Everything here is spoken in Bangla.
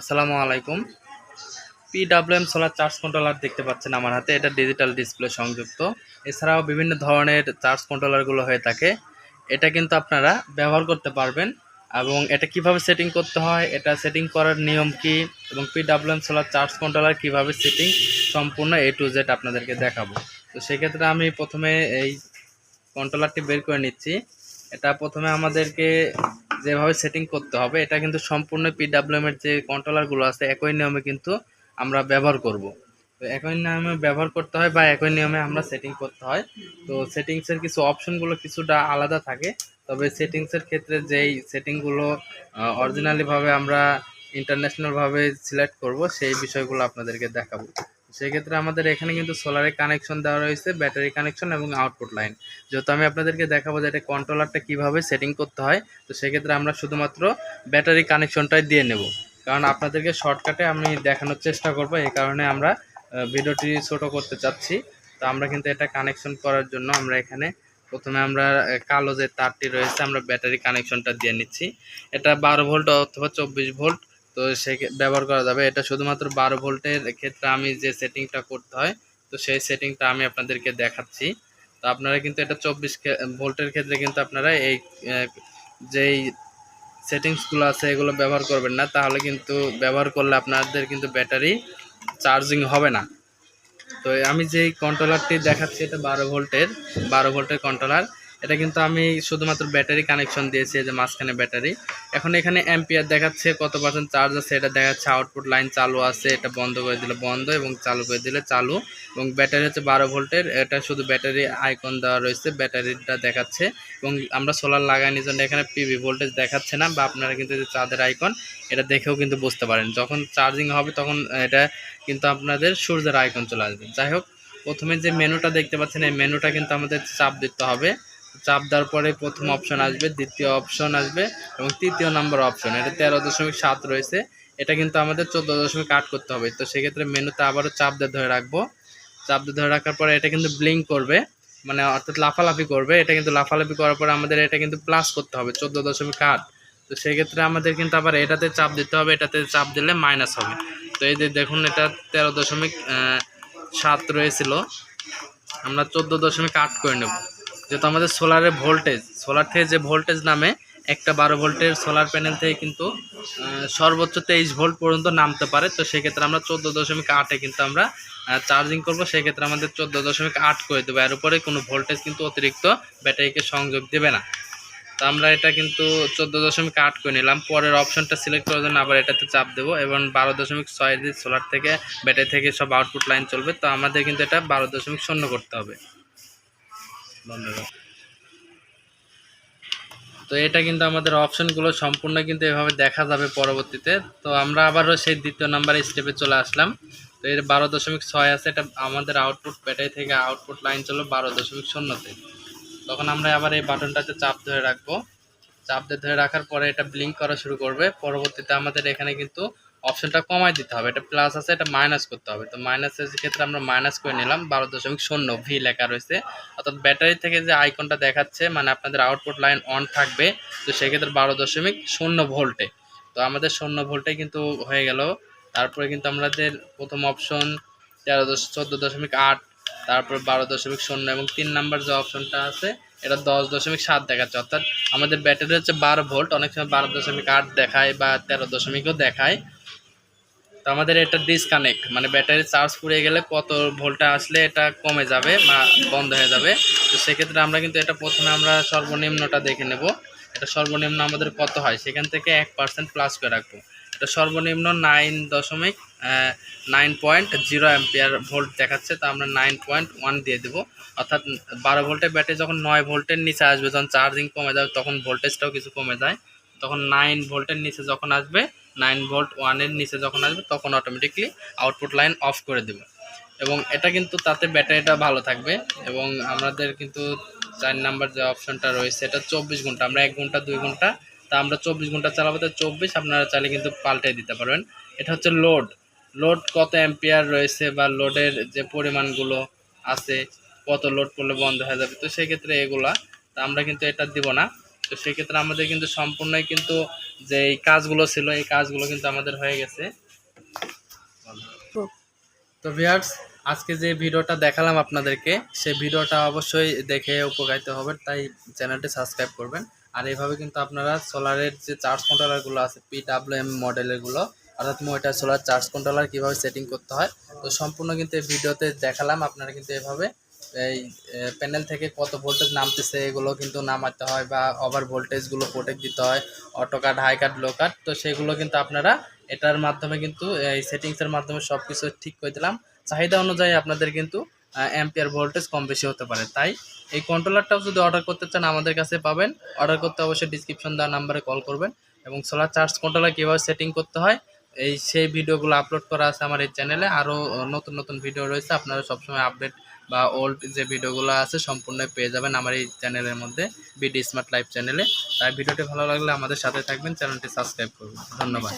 আসসালামু আলাইকুম। পিডাব্লিউএম সোলার চার্জ কন্ট্রোলার দেখতে পাচ্ছেন আমার হাতে। এটা ডিজিটাল ডিসপ্লে সংযুক্ত। এছাড়াও বিভিন্ন ধরনের চার্জ কন্ট্রোলারগুলো হয়ে থাকে। এটা কিন্তু আপনারা ব্যবহার করতে পারবেন। এবং এটা কীভাবে সেটিং করতে হয়, এটা সেটিং করার নিয়ম কি, এবং পিডাব্লিউএম সোলার চার্জ কন্ট্রোলার কীভাবে সেটিং সম্পূর্ণ এ টু জেড আপনাদেরকে দেখাবো। তো সেক্ষেত্রে আমি প্রথমে এই কন্ট্রোলারটি বের করে নিচ্ছি। এটা প্রথমে আমাদেরকে যেভাবে সেটিং করতে হবে, এটা কিন্তু সম্পূর্ণ পিডাব্লিউএম এর যে কন্ট্রোলারগুলো আছে, একই নিয়মে কিন্তু আমরা ব্যবহার করব। তো একই নিয়মে ব্যবহার করতে হয় বা একই নিয়মে আমরা সেটিং করতে হয়। তো সেটিংসের কিছু অপশনগুলো কিছুটা আলাদা থাকে, তবে সেটিংসের ক্ষেত্রে যেই সেটিংগুলো অরিজিনালিভাবে আমরা ইন্টারন্যাশনালভাবে সিলেক্ট করব, সেই বিষয়গুলো আপনাদেরকে দেখাবো। সেক্ষেত্রে আমাদের এখানে কিন্তু সোলারের কানেকশন দেওয়া রয়েছে, ব্যাটারি কানেকশন এবং আউটপুট লাইন যেহেতু আমি আপনাদেরকে দেখাবো যে এটা কন্ট্রোলারটা কীভাবে সেটিং করতে হয়, তো সেক্ষেত্রে আমরা শুধুমাত্র ব্যাটারি কানেকশনটাই দিয়ে নেব। কারণ আপনাদেরকে শর্টকাটে আমি দেখানোর চেষ্টা করব, এই কারণে আমরা ভিডিওটি ছোট করতে চাচ্ছি। তো আমরা কিন্তু এটা কানেকশন করার জন্য আমরা এখানে প্রথমে আমরা কালো যে তারটি রয়েছে, আমরা ব্যাটারি কানেকশনটা দিয়ে নিচ্ছি। এটা বারো ভোল্ট অথবা চব্বিশ ভোল্ট তো সে ব্যবহার করা যাবে। এটা শুধুমাত্র বারো ভোল্টের ক্ষেত্রে আমি যে সেটিংটা করতে হয়, তো সেই সেটিংটা আমি আপনাদেরকে দেখাচ্ছি। তো আপনারা কিন্তু এটা চব্বিশ ভোল্টের ক্ষেত্রে কিন্তু আপনারা এই যেই সেটিংসগুলো আছে এগুলো ব্যবহার করবেন না। তাহলে কিন্তু ব্যবহার করলে আপনাদের কিন্তু ব্যাটারি চার্জিং হবে না। তো আমি যেই কন্ট্রোলারটি দেখাচ্ছি, এটা বারো ভোল্টের বারো ভোল্টের কন্ট্রোলার এটা কিন্তু আমি শুধুমাত্র ব্যাটারি কানেকশন দিয়েছি যে মাঝখানে ব্যাটারি। এখন এখানে অ্যাম্পিয়ার দেখাচ্ছে, কত পার্সেন্ট চার্জ আছে, এটা দেখাচ্ছে আউটপুট লাইন চালু আছে, এটা বন্ধ করে দিলে বন্ধ এবং চালু করে দিলে চালু। এবং ব্যাটারি হচ্ছে বারো ভোল্টের, এটা শুধু ব্যাটারি আইকন দেওয়া রয়েছে, ব্যাটারিটা দেখাচ্ছে। এবং আমরা সোলার লাগানোর জন্য এখানে পিভি ভোল্টেজ দেখাচ্ছে না, বা আপনারা কিন্তু যে চাঁদের আইকন এটা দেখেও কিন্তু বুঝতে পারেন। যখন চার্জিং হবে তখন এটা কিন্তু আপনাদের সূর্যের আইকন চলে আসবে। যাই হোক, প্রথমে যে মেনুটা দেখতে পাচ্ছেন, এই মেনুটা কিন্তু আমাদের চাপ দিতে হবে। চাপ দেওয়ার পরে প্রথম অপশন আসবে, দ্বিতীয় অপশন আসবে এবং তৃতীয় নাম্বার অপশন এটা তেরো দশমিক সাত রয়েছে। এটা কিন্তু আমাদের চোদ্দ দশমিক আট করতে হবে, তো সেক্ষেত্রে মেনুতে আবারও চাপ দিয়ে ধরে রাখব। চাপ দিয়ে ধরে রাখার পরে এটা কিন্তু ব্লিঙ্ক করবে মানে অর্থাৎ লাফালাফি করবে, এটা কিন্তু লাফালাফি করার পরে আমাদের এটা কিন্তু প্লাস করতে হবে, চোদ্দ দশমিক আট। তো সেক্ষেত্রে আমাদের কিন্তু আবার এটাতে চাপ দিতে হবে, এটাতে চাপ দিলে মাইনাস হবে। তো এই যে দেখুন, এটা তেরো দশমিক সাত রয়েছিল। আমরা চোদ্দ দশমিক আট করে নেব। যেহেতু আমাদের সোলারের ভোল্টেজ, সোলার থেকে যে ভোল্টেজ নামে একটা বারো ভোল্টের সোলার প্যানেল থেকে কিন্তু সর্বোচ্চ তেইশ ভোল্ট পর্যন্ত নামতে পারে। তো সেক্ষেত্রে আমরা চোদ্দ দশমিক আটে কিন্তু আমরা চার্জিং করব। সেক্ষেত্রে আমাদের চোদ্দ দশমিক আট করে দেবো। এর উপরে কোনো ভোল্টেজ কিন্তু অতিরিক্ত ব্যাটারিকে সংযোগ দেবে না। তো আমরা এটা কিন্তু চোদ্দ দশমিক আট করে নিলাম। পরের অপশনটা সিলেক্ট করার জন্য আবার এটাতে চাপ দেবো এবং বারো দশমিক ছয় সোলার থেকে, ব্যাটারি থেকে সব আউটপুট লাইন চলবে। তো আমাদের কিন্তু এটা বারো দশমিক শূন্য করতে হবে। ধন্যবাদ তো এটা কিন্তু আমাদের অপশনগুলো সম্পূর্ণ কিন্তু এভাবে দেখা যাবে পরবর্তীতে। তো আমরা আবারও সেই দ্বিতীয় নাম্বার স্টেপে চলে আসলাম। তো এর বারো দশমিক ছয় আছে, এটা আমাদের আউটপুট ব্যাটারি থেকে আউটপুট লাইন চলবে বারো দশমিক শূন্যতে। তখন আমরা আবার এই বাটনটাতে চাপ ধরে রাখব। চাপ ধরে রাখার পরে এটা ব্লিঙ্ক করা শুরু করবে। পরবর্তীতে আমাদের এখানে কিন্তু অপশনটা কমাই দিতে হবে, এটা প্লাস আছে, এটা মাইনাস করতে হবে। তো মাইনাসের ক্ষেত্রে আমরা মাইনাস করে নিলাম বারো দশমিক শূন্য ভি লেখা রয়েছে। অর্থাৎ ব্যাটারি থেকে যে আইকনটা দেখাচ্ছে মানে আপনাদের আউটপুট লাইন অন থাকবে, তো সেক্ষেত্রে বারো দশমিক শূন্য ভোল্টে তো আমাদের শূন্য ভোল্টে কিন্তু হয়ে গেল। তারপরে কিন্তু আমাদের প্রথম অপশন তেরো দশ, চোদ্দ দশমিক আট, তারপর বারো দশমিক শূন্য এবং তিন নাম্বার যে অপশনটা আছে, এটা দশ দশমিক সাত দেখাচ্ছে। অর্থাৎ আমাদের ব্যাটারি হচ্ছে বারো ভোল্ট অনেক সময় বারো দশমিক আট দেখায় বা তেরো দশমিকও দেখায়। তো আমাদের এটা ডিসকানেক্ট মানে ব্যাটারি চার্জ পুড়ে গেলে কত ভোল্টে আসলে এটা কমে যাবে বা বন্ধ হয়ে যাবে। তো সেক্ষেত্রে আমরা কিন্তু এটা প্রথমে আমরা সর্বনিম্নটা দেখে নেব। এটা সর্বনিম্ন আমাদের কত হয়? সেখান থেকে এক পার্সেন্ট প্লাস করে রাখব। এটা সর্বনিম্ন নাইন দশমিক nine point zero ampere volt দেখাচ্ছে, তো আমরা নাইন পয়েন্ট ওয়ান দিয়ে দেবো। অর্থাৎ বারো ভোল্টের ব্যাটারি যখন নয় ভোল্টের নিচে আসবে, যখন চার্জিং কমে যাবে, তখন ভোল্টেজটাও কিছু কমে যায়। তখন নাইন ভোল্টের নিচে যখন আসবে নাইন ভোল্ট ওয়ানের নিচে যখন আসবে, তখন অটোমেটিকলি আউটপুট লাইন অফ করে দেবে। এবং এটা কিন্তু তাতে ব্যাটারিটা ভালো থাকবে এবং আমাদের কিন্তু চার নাম্বার যে অপশনটা রয়েছে এটা চব্বিশ ঘণ্টা, আমরা এক ঘণ্টা, দুই ঘণ্টা, তা আমরা চব্বিশ ঘণ্টা চালাবো, তো চব্বিশ আপনারা চাইলে কিন্তু পাল্টে দিতে পারবেন। এটা হচ্ছে লোড লোড কত অ্যাম্পিয়ার রয়েছে বা লোডের যে পরিমাণগুলো আছে, কত লোড করলে বন্ধ হয়ে যাবে, তো সেক্ষেত্রে এগুলা, তা আমরা কিন্তু এটা দিব না। তো সেক্ষেত্রে আমাদের কিন্তু সম্পূর্ণই কিন্তু যে এই কাজগুলো ছিল, এই কাজগুলো কিন্তু আমাদের হয়ে গেছে। তো ভিউয়ার্স আজকে যে ভিডিওটা দেখালাম আপনাদেরকে সেই ভিডিওটা অবশ্যই দেখে উপকারিত হবেন তাই চ্যানেলটি সাবস্ক্রাইব করবেন। আর এইভাবে কিন্তু আপনারা সোলারের যে চার্জ কন্ট্রোলারগুলো আছে পি ডাব্লিউ এম মডেলেরগুলো অর্থাৎ মোটা সোলার চার্জ কন্ট্রোলার কীভাবে সেটিং করতে হয়, তো সম্পূর্ণ কিন্তু এই ভিডিওতে দেখালাম, আপনারা কিন্তু এভাবে এই প্যানেল থেকে কত ভোল্টেজ নামতেছে এগুলো কিন্তু নামাতে হয় বা ওভার ভোল্টেজগুলো প্রোটেক্ট দিতে হয় অটো কাট হাই কাট লো কাট তো সেগুলো কিন্তু আপনারা এটার মাধ্যমে কিন্তু এই সেটিংসের মাধ্যমে সব কিছু ঠিক করে দিলাম। চাহিদা অনুযায়ী আপনাদের কিন্তু অ্যাম্পিয়ার ভোল্টেজ কম বেশি হতে পারে। তাই এই কন্ট্রোলারটাও যদি অর্ডার করতে চান আমাদের কাছে পাবেন। অর্ডার করতে অবশ্যই ডিসক্রিপশন দেওয়া নাম্বারে কল করবেন এবং সোলার চার্জ কন্ট্রোলার কীভাবে সেটিং করতে হয় এই সেই ভিডিওগুলো আপলোড করা আছে আমার এই চ্যানেলে আরও নতুন নতুন ভিডিও রয়েছে। আপনারা সবসময় আপডেট বা ওল্ড যে ভিডিওগুলো আছে সম্পূর্ণ পেয়ে যাবেন আমার এই চ্যানেলের মধ্যে বিডি স্মার্ট লাইভ চ্যানেলে তাই ভিডিওটি ভালো লাগলে আমাদের সাথে থাকবেন। চ্যানেলটি সাবস্ক্রাইব করবেন। ধন্যবাদ।